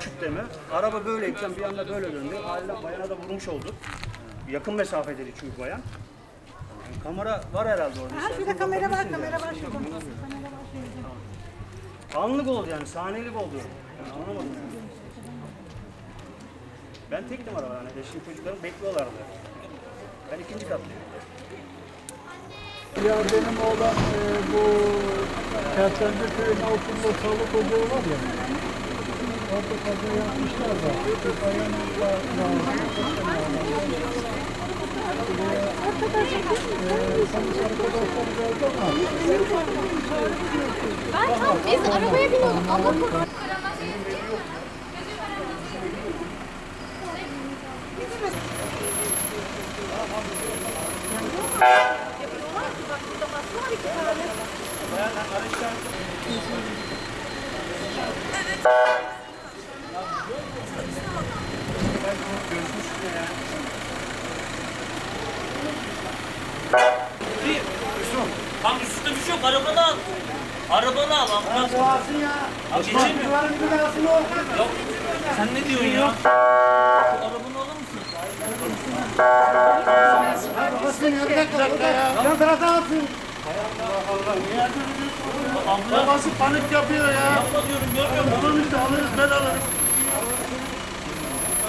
kütleme. Araba böyleyken bir anda böyle döndü. Haliyle bayana da vurmuş oldu. Yakın mesafedeydi çünkü bayan. Yani kamera var herhalde orada. Ha şurada kamera var, kamera var şurada. Kamera var şurada. Anlık oldu yani, saniyelik oldu. Yani anlamadım yani. Ben tektim araba yani, eşim çocuklarım bekliyorlardı. Ben ikinci kattayım. Ya benim oğlan e, bu Perşembe köyün altında sağlık ocağı var ya. Orada kaza yapmışlar da. Ama Ben tam biz arabaya biniyorduk. Allah korusun. Tam bir yok. Arabanı al. Arabanı al. Ambulans. Abi geçemiyor. Yok. Sen ne diyorsun ya? Arabanı alır mısın? Ambulans. Babası panik yapıyor ya. Yapma diyorum görmüyor musun? Tamam işte alırız ben alırım.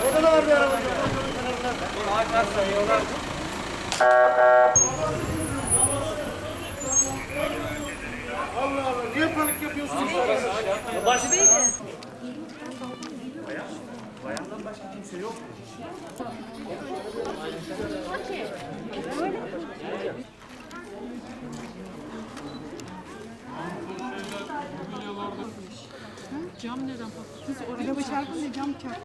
Orada da var bir araba. Allah Panik yapıyorsunuz? Bayandan başka kimse yok. Araba çarpınca cam çarptı.